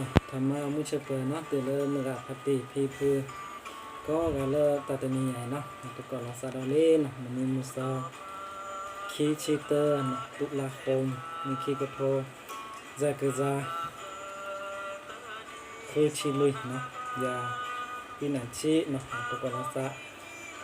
นะธรรมะมุชเปอเนาะตือเลมกะปฏิพีพือก็กะเลตัตนีใหญ่เนาะตุกอลาซาดาเลเนมันมีมุสาคีชิเตอร์นะตุลาคมมีคีกโทซากะซาคือชิลุยเนาะยาปินันชิเนาะตุกอลาซา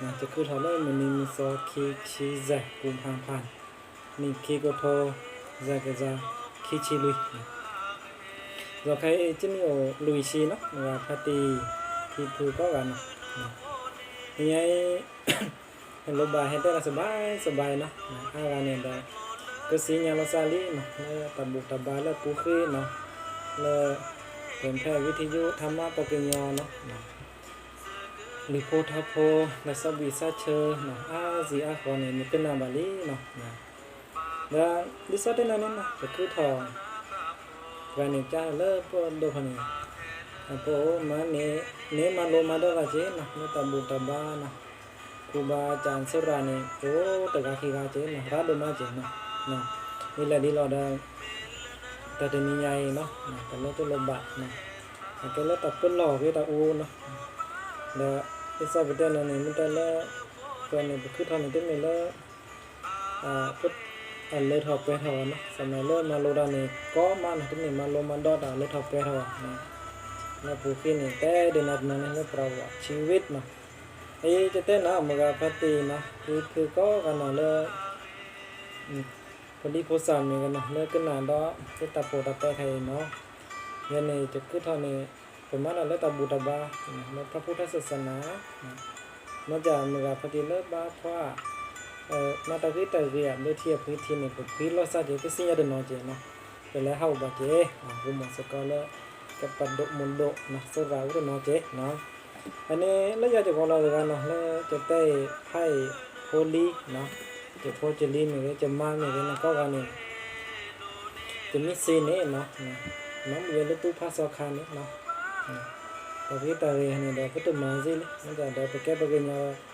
นะจะคือท่าเลยมันมีมุสาคีชิซากุมพันพันมีคีกโทซากะซาคีชิลุยนะ rồi cái chân nhiều lùi xì nó và phát tì thì thử có gần nó thì ấy lô bà hết là sờ bài sờ bài nó ai gần này đó cái xí nhà nó xa lý nó tập buộc tập bài là cú khi nó là kèm theo วิทยุธรรมะปกิญญาเนาะลิโพทาโพและสบิซาเชอเนาะอ và nên cha lỡ po đồ phần po mà nè nè mà lô mà đó là chế nè nó tầm bù tầm ba nè cụ ba chàng sơ ra nè po tất cả khi ra chế nè ra đồ mà chế nè nè đi là đi lò đó ta tên như nhai nó nè ta lỡ tôi lô bạc nè cái lỡ tập quân lò cái ta u nè đó cái sao bây giờ này mình ta lỡ còn này cứ thằng này tới mình lỡ à cứ เลทอเปทอนะสมัยเริ่มมาโลดานี่ก็มันที่นี่มาโลมันดอดาเลทอเปทอนะนะผู้ขี้นี่แต่เดินนัดนั้นนี่ประวัติชีวิตเนาไอ้จะเต้นนะมึงกาพัตีนะคือคือก็กันนะเลยคนที่โพสามนี่กันนะเลยขึ้นน้าดอจะตาโปตาแปไทยเนาะยันนี่จะคือท่านี้ประมาณนั้นเลยตาบูตาบาเนาะพระพุทธศาสนาเนาะจากมึงกาพัตีเลิศบ้าเพ มาตะกี้ตเรียไม่เทียบพื้นที่นี่ก็พื้นราซาเจก็สิ่งเดินนอนเจนะเป็นแล้วเฮาบ่เจอะกูมองสกอลกับปัดดมุนโดนะสราวเดินนอนเจนะอันนี้แล้วอยากจะของเราเลยกันนะแล้วจะได้ให้โพลีนะจะโพจะลีนี่ก็จะมานี่ก็นะก็กันนี่จะมีซีนี่นะน้องเวลตู้พัสคานี่เนาะตะกี้ตะเรียนี่เดี๋ยวก็จะมาซิมันจะเดี๋ยวไปแก้ไปกันเนาะ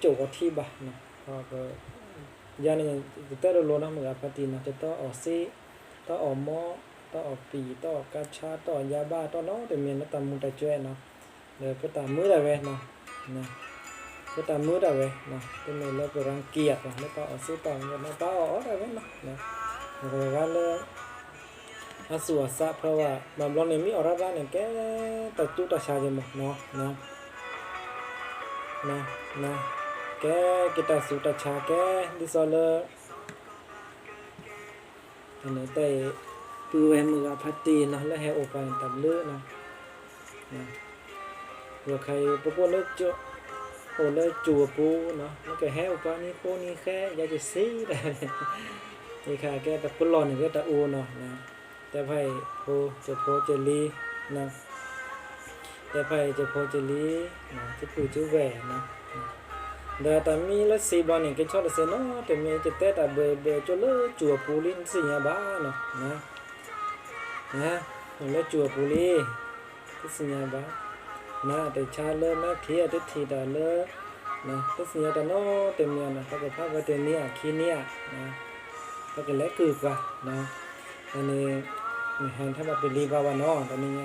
chỗ có thi bà nè hoặc gia này tết rồi luôn đó mà gặp phải tiền là to ở xe to ở mò to ở pì to ở cá cha to ở gia ba to nó thì mình nó tầm một tài chuyện nó rồi cái tầm mới là về nè nè cái tầm mới là về nè cái này là cái răng kiệt rồi nó to ở xe to nó to ở đây nè nè rồi ra lên อาสัวซะเพราะว่าบางรอบเนี่ยมีออร่าเนี่ยแกตัดจุตัดชาจะหมดเนาะเนาะ nah nah ke kita sudah cakap di solar ini teh คือแหวมือพัดตีนะและแหโอกาสตับเลือนะนะเผื่อใครปะปเลิกเจอโอเลิกจัวปูเนาะแล้วก็แหโอกาสนี้โคนี้แค่อยากจะซีแต่นี่ค่ะแกแต่ปุลอนี่ก็ต่อูเนาะนะแต่ไพ่โพจะโพจะลีนะ จะลีนะจะปูจะแหวนนะเดี๋ยวแต่มีละสีบอลนี่ก็ชอบเสนอแต่มีจะเตะแต่เบเบจะเลจั่วปูลินสิยาบ้าเนาะนะนะเลจั่วปูลีที่สิยาบ้านะแต่ชาเลแม่เทียที่ทีดาเลนะที่สิยาแต่นอเต็มเนี่ยนะถ้าเกิดภาพว่าเต็มเนี่ยคีเนี่ยนะถ้าเกิดแล้วคือกว่านะอันนี้มีหันถ้ามาเป็นรีบาวานอตอนนี้ไง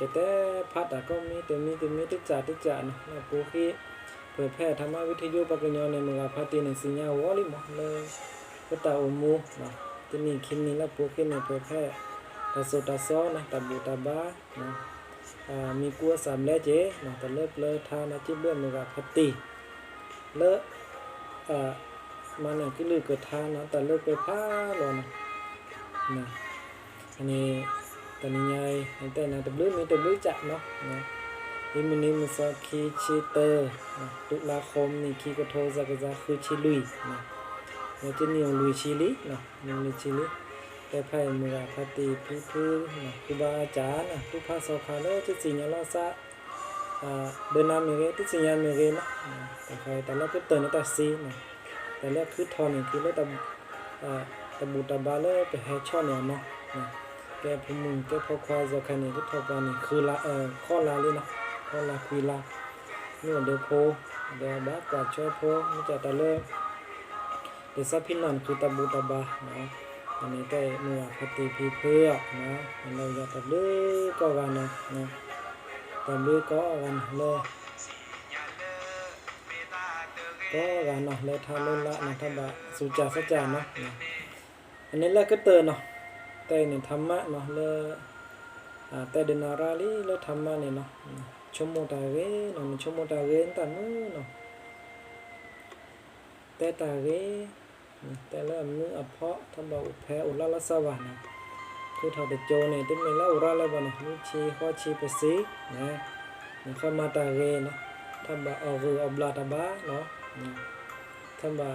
จะแต่พัดก็มีแต่มีแต่มีติจ่าติจ่านะแล้วปูขี้เผยแพร่ธรรมวิทยุปกญในเมืองพัติในสิญญาวอลิมเลยก็ตาอุมูนะจะมีคินนี้แล้วปูขี้ในเผยแพร่ตาโซตาซอนะตาบูตาบานะมีกัวสามแลเจนะแต่เลิกเลอทานะจิเบื่อมือกับพัตติเลอะอ่ามาเนี่ยก็ลือเกิดทานนะแต่เลิกไปผ้าหรอนะนะอันนี้ ตอนนี้ไงแต่นะแต่ลือมีแต่ลือจักเนาะนะอิมินิมุสาคีชิเตอร์นะตุลาคมนี่คีกระโทซากะซาคือชิลุยนะเนี่ยจะนิยมลุยชิลิเนาะนิยมลุยชิลิแต่ไพ่มือพติพิพื้นะครูบาอาจา รย์นะผู้พมเรติสิญญาเมเรนะแก็ทอนนี่คือแล้วาตะให้ช่อเนี่ยกผู้มึงแกพอควายจะคันนี่ก็ทอปานี่คือละเอ่อข้อลาเลยนะข้อลาคุยลานี่เดี๋ยวโพเดี๋ยวบักกว่าช่วยโพมันจะตะเลิกเดี๋ยวซับพินนอนคือตะบูตะบานะอันนี้ได้เมื่อปฏิพีเพื่อนะเราอยากตัดลือก็กันนะนะตัดลือก็กันเลยก็กันเนาะเลยทาลุละนะทับะสุจาสัจจานะนะอันนี้แหละก็เตือนเนาะ แต่นี่ธรรมะเนาะเลยอ่าแต่เดนาราลีแล้วธรรมะเนี่ยเนาะชมโมตาเวเนาะชมโมตาเวนตันนู้เนาะแต่ตาเวแต่ละมืออเพาะทำบาอุแพ้อุลาลสวรรค์นะคือถ้าเด็กโจเนี่ยที่มีละอุราแล้วบ่นะมีชีข้อชีไปซีนะนะเข้ามาตาเรเนาะทำบาเอาเรือเอาบลาตาบาเนาะนะทำบา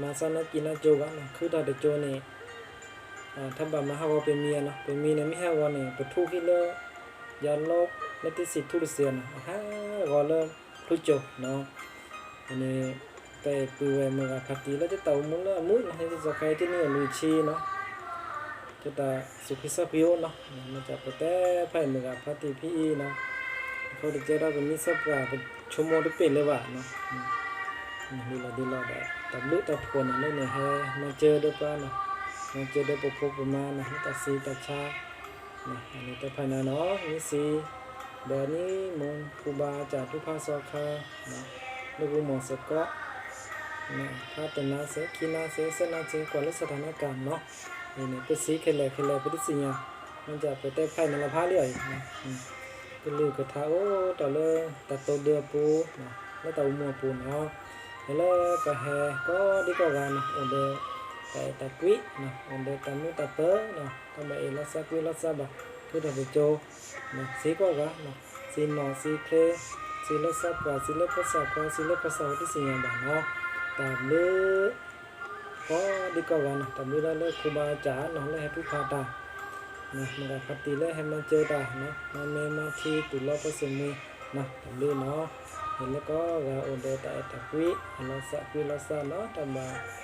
มาสนะกินนะโจกันนะคือถ้าเด็กโจเนี่ย อ่าทำบมาหาวเป็นเมียเนาะเป็นเมียเนี่ยไม่ให้ว่าเนี่ยปะทุกข์ที่เลยาโลกและที่สิทธิ์ทุเสียนฮะก็เริ่มทุจบเนาะอันนี้แต่ปืนมือกับพัตีแล้วจะเต่ามุ้งแล้วมุ้งให้จะใครที่นี่ลุยชีเนาะจะตาสุขิสัพโยเนาะมันจะไปแต่ไพ่มือกับพัตีพี่เนาะเขาจะเจอเราเป็นมิสับกาเป็นชั่วโมงที่เป็นเลยว่ะเนาะดีละดีละแต่ตับลึกตับผลอะไรเนี่ยให้มาเจอด้วยกันเนาะ มาเจอด้วยปกปประมาณนะตัดสีตัดชานะอันนี้แต่ภายในเนาะนี่สีเดี๋ยวนี้มงคูบาจากทุพาสอคานะลูกหมอสกอนะถ้าเป็นนาเสคีนาเสเสนาเสกว่าสถานการณ์เนาะนี่นี่เป็นสีเคลเคลเป็นสิญามันจะไปแต่ไพ่ในละพาเรื่อยนะก็ลือกระทาโอ้ต่อเลยตัดตัวเดือปูนะแล้วตัดมัวปูเนาะแล้วไปแห่ก็ดีกว่ากันนะโอเด้อ เดตะมุตะเปอนะทำไมเอลัสกุ้ยลัสบะคือตะโจนะสีก็กันนะสีหนอสีเคสีลัสบะสีลัสภาษาสีลัสภาษาที่สิญาบ้านเนาะตามเลือก็ดีกว่าวันตามเลือเลยครูบาอาจารย์น้องเลยให้ผู้พาตานะมันก็ปฏิเลยให้มันเจอตานาะมาเมมาทีตุลก็สมุยนะตามเลือเนาะเห็นแล้วก็เราโอเดตาตะกุยเราสะกุยเราสะเนาะตามบามันละมันนุเราสะเพื่อจะโจเนาะมันสนิบานี่ามันเบลา